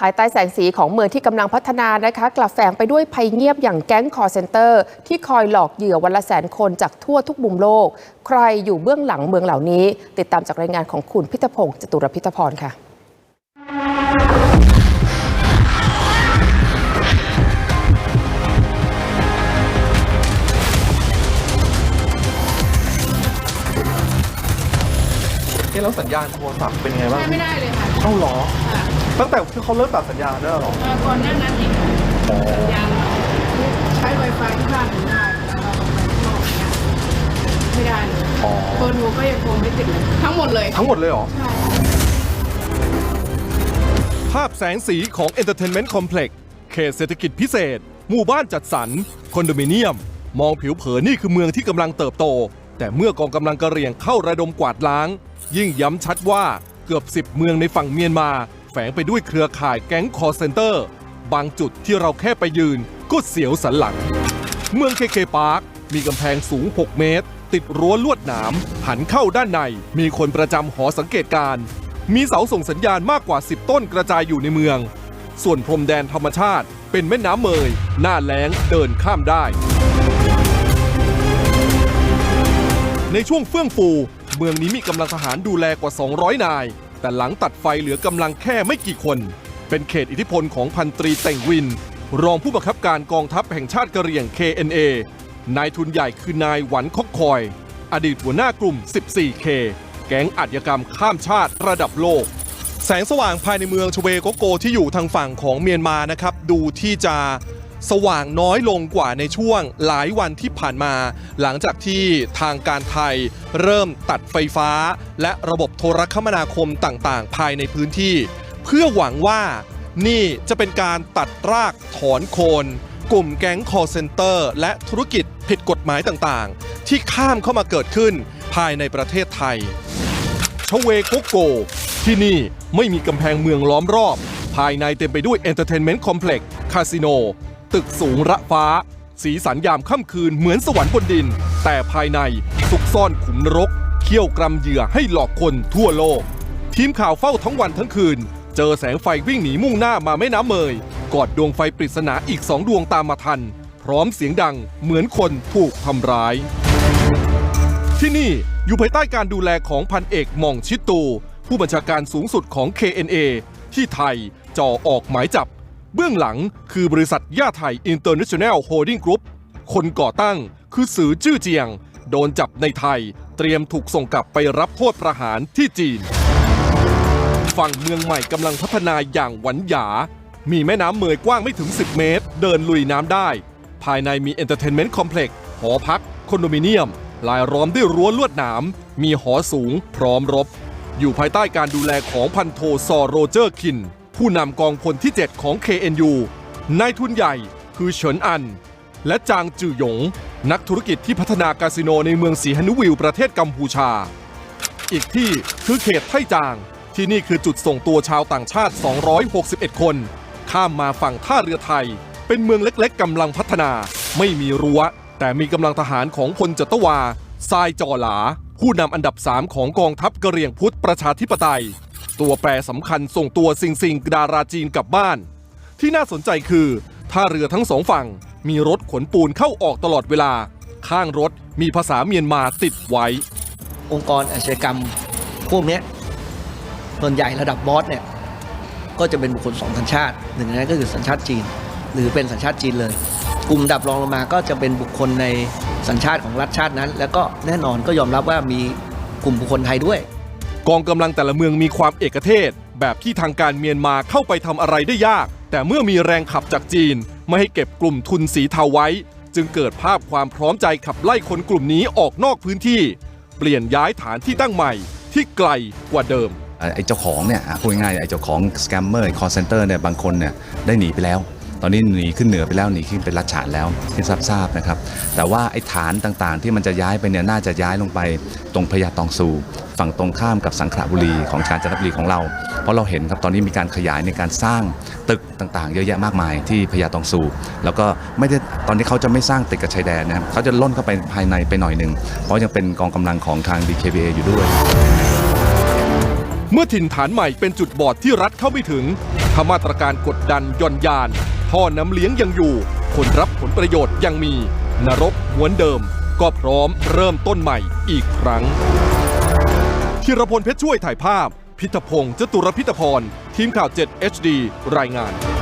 ภายใต้แสงสีของเมืองที่กำลังพัฒนานะคะกลับแฝงไปด้วยภัยเงียบอย่างแก๊งคอร์เซนเตอร์ ที่คอยหลอกเหยื่อวันละแสนคนจากทั่วทุกมุมโลก ใครอยู่เบื้องหลังเมืองเหล่านี้ ติดตามจากรายงานของคุณพิทพงศ์จตุรพิทพรค่ะ แล้วสัญญาณโทรศัพท์เป็นไงบ้างใช้ไม่ได้เลยค่ะเอ้าเหรอ ค่ะตั้งแต่ที่เขาเริ่มตัดสัญญาณได้วเหรอ เอ่อก่อนหน้านั้นอีกสัญญาณใช้ Wi-Fi ที่บ้านถึงได้แต่เราออกไปข้างนอกเนี่ยไม่ได้เลยอ๋อ เบอร์โทรก็ยังโทรไม่ติดเลยทั้งหมดเลย ทั้งหมดเลยเหรอใช่ภาพแสงสีของ Entertainment Complex เขตเศรษฐกิจพิเศษ หมู่บ้านจัดสรร คอนโดมิเนียม มองผิวเผินนี่คือเมืองที่กำลังเติบโต แต่เมื่อกองกำลังกระเหรี่ยงเข้าระดมกวาดล้าง ยิ่งย้ำชัดว่าเกือบ 10 เมืองในฝั่งเมียนมา แฝงไปด้วยเครือข่ายแก๊งคอร์เซนเตอร์ บางจุดที่เราแค่ไปยืนก็เสียวสันหลัง เมืองเคเคปาร์คมีกำแพงสูง 6 เมตร ติดรั้วลวดหนามหันเข้าด้านใน มีคนประจำหอสังเกตการ มีเสาส่งสัญญาณมากกว่า 10 ต้นกระจายอยู่ในเมือง ส่วนพรมแดนธรรมชาติ เป็นแม่น้ำเมย หน้าแล้งเดินข้ามได้ ในช่วงเฟื่องฟู เมืองนี้มีกำลังทหารดูแลกว่า 200 นาย แต่หลังตัดไฟเหลือกำลังแค่ไม่กี่คน เป็นเขตอิทธิพลของพันตรีแต่งวิน รองผู้บังคับการกองทัพแห่งชาติกะเหรี่ยง KNA นายทุนใหญ่คือนายหวันคอกคอย อดีตหัวหน้ากลุ่ม 14K แก๊งอาชญากรรมข้ามชาติระดับโลก แสงสว่างภายในเมืองชเวโกโกที่อยู่ทางฝั่งของเมียนมานะครับ ดูที่จะ สว่างน้อยลงกว่าในช่วงหลายวันที่ผ่านมา หลังจากที่ทางการไทยเริ่มตัดไฟฟ้า และระบบโทรคมนาคมต่างๆ ภายในพื้นที่ เพื่อหวังว่านี่จะเป็นการตัดรากถอนโคน กลุ่มแก๊งคอร์เซนเตอร์ และธุรกิจผิดกฎหมายต่างๆ ที่ข้ามเข้ามาเกิดขึ้นภายในประเทศไทยชเวโกโก ที่นี่ไม่มีกำแพงเมืองล้อมรอบ ภายในเต็มไปด้วย Entertainment Complex คาสิโน ตึกสูงระฟ้า สีสันยามค่ำคืนเหมือนสวรรค์บนดิน แต่ภายในซุกซ่อนขุมนรก เขี้ยวกรำเหยื่อให้หลอกคนทั่วโลก ทีมข่าวเฝ้าทั้งวันทั้งคืน เจอแสงไฟวิ่งหนีมุ่งหน้ามาแม่น้ำเมยกอดดวงไฟปริศนาอีกสองดวงตามมาทัน พร้อมเสียงดังเหมือนคนถูกทำร้าย ที่นี่อยู่ภายใต้การดูแลของพันเอกหม่องชิดตู ผู้บัญชาการสูงสุดของ KNA ที่ไทยจ่อออกหมายจับ เบื้องหลังคือบริษัทย่าไทยอินเตอร์เนชั่นแนลโฮลดิ้งกรุ๊ปคนก่อตั้งคือสือจื้อเจียง โดนจับในไทย เตรียมถูกส่งกลับไปรับโทษประหารที่จีน ฝั่งเมืองใหม่กำลังพัฒนาอย่างหวันหยา มีแม่น้ำเมยกว้างไม่ถึง 10 เมตร เดินลุยน้ำได้ ภายในมีเอนเตอร์เทนเมนต์คอมเพล็กซ์หอพัก คอนโดมิเนียม ลายล้อมด้วยรั้วลวดหนาม มีหอสูงพร้อมรบ อยู่ภายใต้การดูแลของพันโทซอโรเจอร์คิน ผู้นำกองพลที่ 7 ของ KNU นายทุนใหญ่คือเฉินอัน และจางจือหยง นักธุรกิจที่พัฒนาคาสิโนในเมืองสีฮันุวิลประเทศกัมพูชา อีกที่คือเขตไทจาง ที่นี่คือจุดส่งตัวชาวต่างชาติ 261 คน ข้ามมาฝั่งท่าเรือไทย เป็นเมืองเล็กๆกำลังพัฒนา ไม่มีรั้ว แต่มีกำลังทหารของพลจัตวาทรายจอหลา ผู้นำอันดับ 3 ของกองทัพกะเหรี่ยงพุทธประชาธิปไตย ตัวแปรสำคัญส่งตัวซิงซิงดาราจีนกลับบ้าน ที่น่าสนใจคือท่าเรือทั้งสองฝั่งมีรถขนปูนเข้าออกตลอดเวลา ข้างรถมีภาษาเมียนมาติดไว้ องค์กรอาชญากรรมพวกนี้ส่วนใหญ่ระดับบอสเนี่ยก็จะเป็นบุคคลสองสัญชาติหนึ่งในนั้นก็คือสัญชาติจีน หรือเป็นสัญชาติจีนเลย กลุ่มดับรองลงมาก็จะเป็นบุคคลในสัญชาติของรัฐชาตินั้น แล้วก็แน่นอนก็ยอมรับว่ามีกลุ่มบุคคลไทยด้วย กองกำลังแต่ละเมืองมีความเอกเทศ แบบที่ทางการเมียนมาเข้าไปทำอะไรได้ยาก แต่เมื่อมีแรงขับจากจีน ไม่ให้เก็บกลุ่มทุนสีเทาไว้ จึงเกิดภาพความพร้อมใจขับไล่คนกลุ่มนี้ออกนอกพื้นที่ เปลี่ยนย้ายฐานที่ตั้งใหม่ ที่ไกลกว่าเดิมไอ้เจ้าของเนี่ยพูดง่ายไอ้เจ้าของสแกมเมอร์คอร์เซนเตอร์เนี่ยบางคนเนี่ยได้หนีไปแล้ว ตอนนี้หนีขึ้นเหนือไปแล้วหนีขึ้นเป็นรัชฉานแล้วที่ทราบทราบนะครับ แต่ว่าไอ้ฐานต่างๆ ที่มันจะย้ายไปเนี่ยน่าจะย้ายลงไปตรงพญาตองซูฝั่งตรงข้ามกับสังขละบุรีของกาญจนบุรีของเรา เพราะเราเห็นครับตอนนี้มีการขยายในการสร้างตึกต่างๆ เยอะแยะมากมายที่พญาตองซูแล้วก็ไม่ได้ตอนนี้เขาจะไม่สร้างติดกับชายแดนนะครับเขาจะล่นเข้าไปภายในไปหน่อยหนึ่งเพราะยังเป็นกองกำลังของทาง DKBA อยู่ด้วย เมื่อถิ่นฐานใหม่เป็นจุดบอดที่รัฐเข้าไม่ถึงถ้ามาตรการกดดันย่อนยาน ท่อน้ำเลี้ยงยังอยู่ คนรับผลประโยชน์ยังมี นรกหวนเดิม ก็พร้อมเริ่มต้นใหม่อีกครั้งธีรพลเพชรช่วยถ่ายภาพ พิทพงศ์จตุรพิทพรทีมข่าว 7 HD รายงาน